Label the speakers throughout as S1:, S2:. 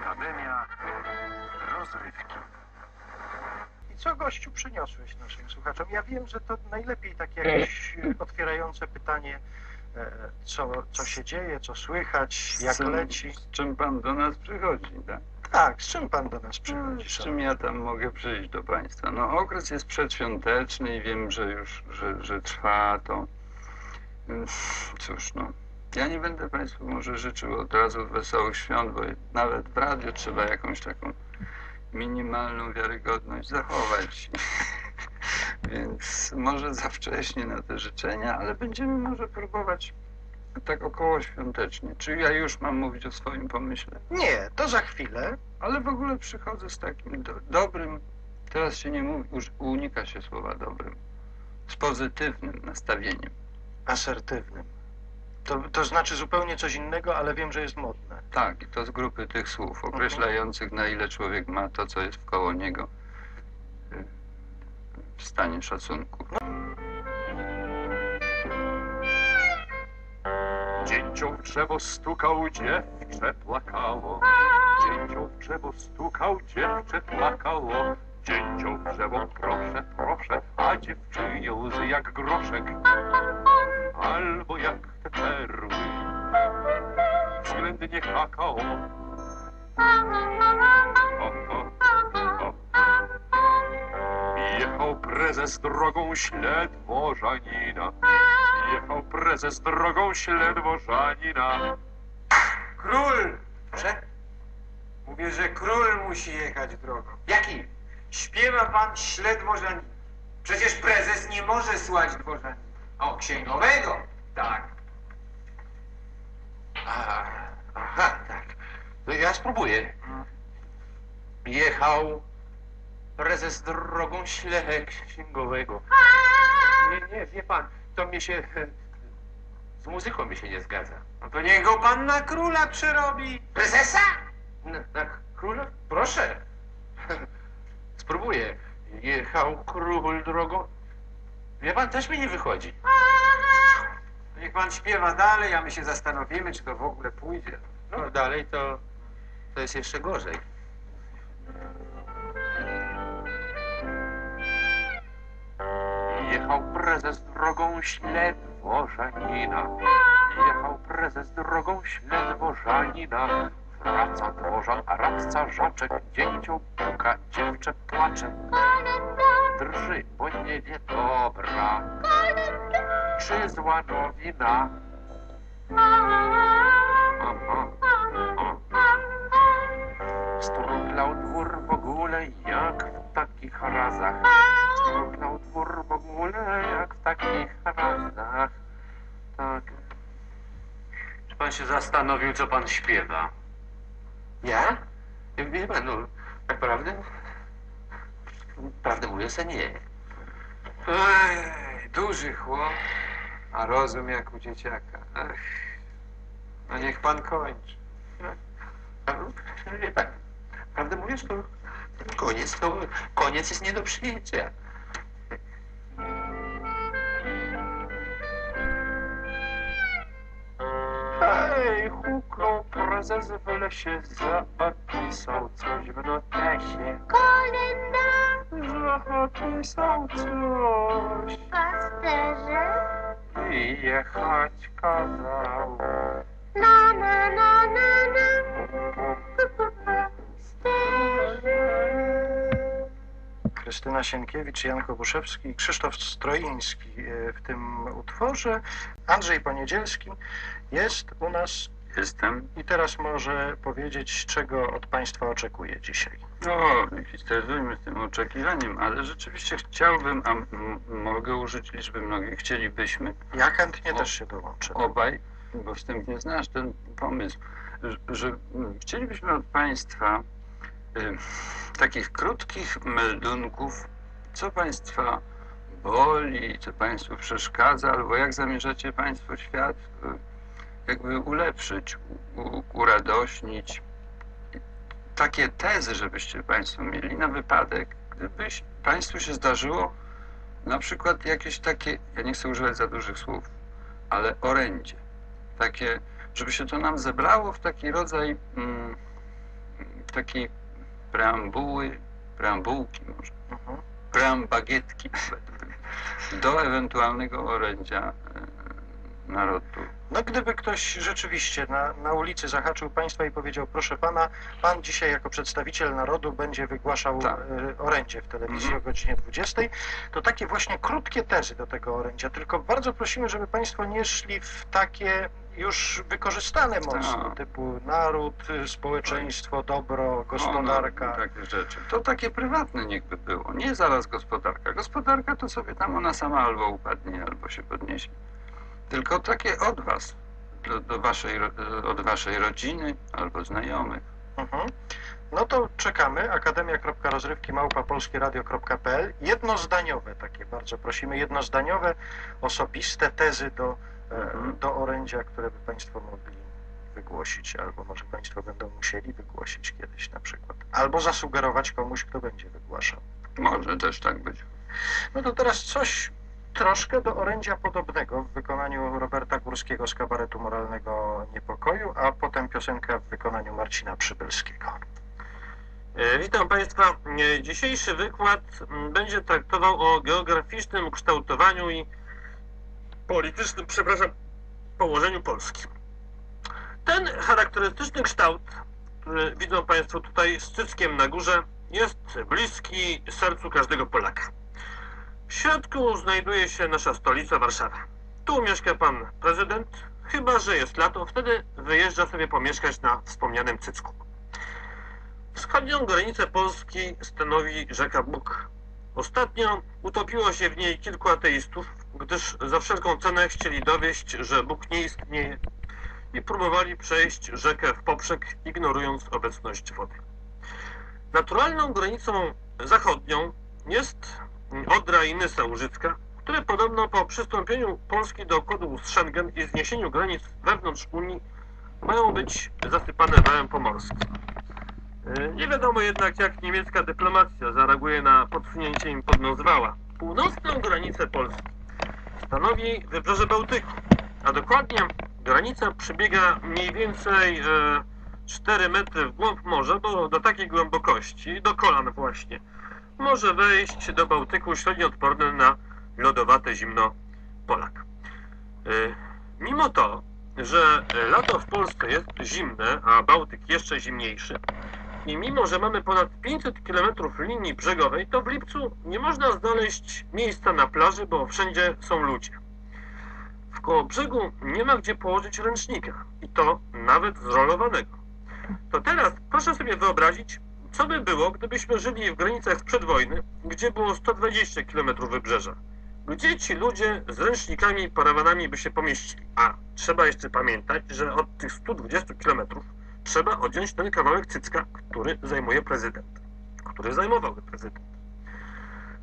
S1: Akademia Rozrywki.
S2: I co gościu przyniosłeś naszym słuchaczom? Ja wiem, że to najlepiej takie jakieś e, otwierające pytanie, e, co, co się dzieje, co słychać, jak
S3: z czym,
S2: leci.
S3: Z czym pan do nas przychodzi, tak?
S2: Tak, z czym pan do nas
S3: Z
S2: przychodzi?
S3: czym ja tam mogę przyjść do państwa? No okres jest przedświąteczny i wiem, że już, że, że trwa to. Cóż, no. Ja nie będę państwu może życzył od razu wesołych świąt, bo nawet w radiu trzeba jakąś taką minimalną wiarygodność zachować. Więc może za wcześnie na te życzenia, ale będziemy może próbować tak około świątecznie. Czy ja już mam mówić o swoim pomyśle?
S2: Nie, to za chwilę.
S3: Ale w ogóle przychodzę z takim do, dobrym, teraz się nie mówi, uż- unika się słowa dobrym, z pozytywnym nastawieniem.
S2: Asertywnym. To, to znaczy zupełnie coś innego, ale wiem, że jest modne.
S3: Tak, i to z grupy tych słów określających, na ile człowiek ma to, co jest wkoło niego w stanie szacunku.
S1: Dzięcioł w drzewo stukał, dziewczę plakało. Dzięcioł w drzewo stukał, dziewczę plakało. Dzięcioł w drzewo, proszę, proszę, a dziewczynie łzy jak groszek. Albo jak te perły, względnie kakao. Jechał prezes drogą śledwo Żanina. Jechał prezes drogą śledwo Żanina.
S4: Król! Proszę? Mówię, że król musi jechać drogą. Jaki? Śpiewa pan śle dworzanin. Przecież prezes nie może słać dworzanin. O, księgowego? Tak.
S5: A, aha, tak. No ja spróbuję. Jechał prezes drogą śle księgowego. Nie, nie, wie pan, to mi się... Z muzyką mi się nie zgadza.
S4: No to niech go pan na króla przerobi.
S5: Prezesa? Na, na króla? Proszę. Spróbuję. Jechał król drogą... Wie pan, też mi nie wychodzi.
S4: Niech pan śpiewa dalej, a my się zastanowimy, czy to w ogóle pójdzie.
S5: No dalej to... To jest jeszcze gorzej. Jechał prezes drogą śledwo Żanina. Jechał prezes drogą śledwo Żanina. Wraca dworzan, a radca żaczek. Dzięcioł puka, dziewczę płacze. Drży, bo nie wie dobra. Czy zła nowina? Struchlał dwór w ogóle jak w takich razach. Struchlał dwór w ogóle jak w takich razach. Tak.
S6: Czy pan się zastanowił, co pan śpiewa?
S5: Ja? Wie pan, no, naprawdę? Prawdę mówiąc, ja nie.
S4: Ej, duży chłop, a rozum jak u dzieciaka. Ech. No niech pan kończy.
S5: Wie pan, prawdę mówiąc, to koniec, to koniec jest nie do przyjęcia.
S3: Hej, huknął prezes w lesie, zapisał coś w notesie. Zapisał coś
S7: Pasterze,
S3: i jechać kazał.
S7: na na na na na.
S2: Krystyna Sienkiewicz, Jan Kobuszewski Krzysztof Stroiński e, w tym utworze. Andrzej Poniedzielski jest u nas
S3: Jestem.
S2: i teraz może powiedzieć, czego od Państwa oczekuje dzisiaj.
S3: No, sterujmy z tym oczekiwaniem, ale rzeczywiście chciałbym, a mogę użyć liczby mnogiej, chcielibyśmy
S2: Ja chętnie
S3: O.
S2: też się dołączę.
S3: obaj, bo wstępnie znasz ten pomysł, że, że chcielibyśmy od Państwa y, takich krótkich meldunków, co Państwa boli, co Państwu przeszkadza, albo jak zamierzacie Państwo świat y, jakby ulepszyć, u, uradośnić. Takie tezy, żebyście Państwo mieli na wypadek, gdybyś Państwu się zdarzyło na przykład jakieś takie, ja nie chcę używać za dużych słów, ale orędzie. Takie, żeby się to nam zebrało w taki rodzaj mm, takiej preambuły, preambułki może,
S2: Mhm.
S3: preambagietki do ewentualnego orędzia e, narodu.
S2: No gdyby ktoś rzeczywiście na, na ulicy zahaczył Państwa i powiedział, proszę Pana, Pan dzisiaj jako przedstawiciel narodu będzie wygłaszał
S3: Tak.
S2: e, orędzie w telewizji
S3: Mhm.
S2: o godzinie 20, to takie właśnie krótkie tezy do tego orędzia, tylko bardzo prosimy, żeby Państwo nie szli w takie już wykorzystane mocno,
S3: Tak.
S2: typu naród, y, społeczeństwo, dobro, gospodarka.
S3: No, no, takie rzeczy. To takie prywatne niech by było. Nie zaraz gospodarka. Gospodarka to sobie tam ona sama albo upadnie, albo się podniesie. Tylko takie od was, do, do waszej, ro- od waszej rodziny albo znajomych.
S2: Mhm. No to czekamy. Akademia.rozrywki małpa polskieradio.pl Jednozdaniowe takie, bardzo prosimy, jednozdaniowe, osobiste tezy do, e,
S3: Mhm.
S2: do orędzia, które by Państwo mogli wygłosić, albo może Państwo będą musieli wygłosić kiedyś na przykład. Albo zasugerować komuś, kto będzie wygłaszał.
S3: Może też tak być.
S2: No to teraz coś troszkę do orędzia podobnego w wykonaniu Roberta Górskiego z kabaretu Moralnego Niepokoju, a potem piosenka w wykonaniu Marcina Przybylskiego.
S8: E, Witam Państwa. E, Dzisiejszy wykład m, będzie traktował o geograficznym kształtowaniu i politycznym, przepraszam, położeniu Polski. Ten charakterystyczny kształt, który widzą Państwo tutaj z cyckiem na górze, jest bliski sercu każdego Polaka. W środku znajduje się nasza stolica Warszawa. Tu mieszka pan prezydent, chyba że jest lato, wtedy wyjeżdża sobie pomieszkać na wspomnianym cycku. Wschodnią granicę Polski stanowi rzeka Bóg. Ostatnio utopiło się w niej kilku ateistów, gdyż za wszelką cenę chcieli dowieść, że Bóg nie istnieje i próbowali przejść rzekę w poprzek, ignorując obecność wody. Naturalną granicą zachodnią jest Odra i Nysa Łużycka, które podobno po przystąpieniu Polski do kodu Schengen i zniesieniu granic wewnątrz Unii mają być zasypane wałem pomorskim. E, Nie wiadomo jednak, jak niemiecka dyplomacja zareaguje na podsunięcie im pod nos wała. Północną granicę Polski stanowi wybrzeże Bałtyku, a dokładnie granica przebiega mniej więcej e, 4 metry w głąb morza, bo do takiej głębokości, do kolan właśnie, może wejść do Bałtyku średnio odporny na lodowate zimno Polak. E, Mimo to, że lato w Polsce jest zimne, a Bałtyk jeszcze zimniejszy, i mimo, że mamy ponad 500 km linii brzegowej, to w lipcu nie można znaleźć miejsca na plaży, bo wszędzie są ludzie. W koło brzegu nie ma gdzie położyć ręcznika i to nawet zrolowanego. To teraz proszę sobie wyobrazić, co by było, gdybyśmy żyli w granicach sprzed wojny, gdzie było 120 km wybrzeża. Gdzie ci ludzie z ręcznikami i parawanami by się pomieścili? A trzeba jeszcze pamiętać, że od tych 120 km trzeba odjąć ten kawałek cycka, który zajmuje prezydent, który zajmowałby prezydent.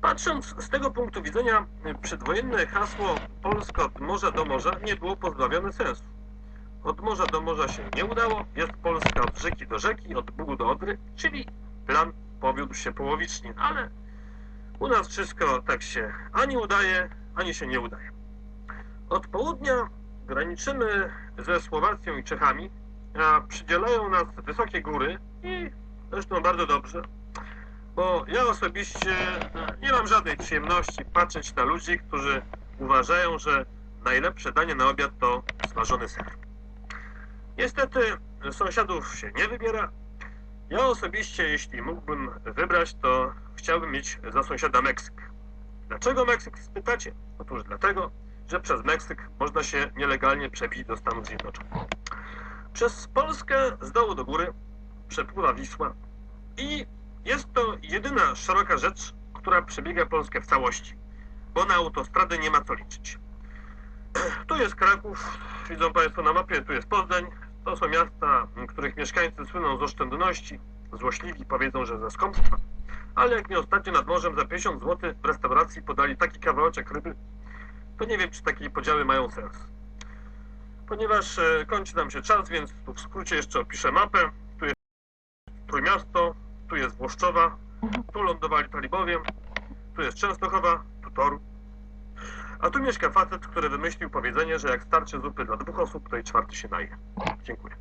S8: Patrząc z tego punktu widzenia, przedwojenne hasło Polska od morza do morza nie było pozbawione sensu. Od morza do morza się nie udało, jest Polska od rzeki do rzeki, od Bugu do Odry, czyli plan powiódł się połowicznie, ale u nas wszystko tak się ani udaje, ani się nie udaje. Od południa graniczymy ze Słowacją i Czechami, a przydzielają nas wysokie góry i zresztą bardzo dobrze, bo ja osobiście e, nie mam żadnej przyjemności patrzeć na ludzi, którzy uważają, że najlepsze danie na obiad to smażony ser. Niestety sąsiadów się nie wybiera. Ja osobiście, jeśli mógłbym wybrać, to chciałbym mieć za sąsiada Meksyk. Dlaczego Meksyk, spytacie? Otóż dlatego, że przez Meksyk można się nielegalnie przebić do Stanów Zjednoczonych. Przez Polskę z dołu do góry przepływa Wisła i jest to jedyna szeroka rzecz, która przebiega Polskę w całości, bo na autostradę nie ma co liczyć. Tu jest Kraków, widzą Państwo na mapie, tu jest Poznań. To są miasta, których mieszkańcy słyną z oszczędności. Złośliwi powiedzą, że ze skąpstwa. Ale jak mi ostatnio nad morzem za 50 zł w restauracji podali taki kawałeczek ryby, to nie wiem, czy takie podziały mają sens. Ponieważ e, kończy nam się czas, więc tu w skrócie jeszcze opiszę mapę. Tu jest Trójmiasto, tu jest Włoszczowa, tu lądowali talibowie, tu jest Częstochowa, tu Toru. A tu mieszka facet, który wymyślił powiedzenie, że jak starczy zupy dla dwóch osób, to i czwarty się naje. Dziękuję.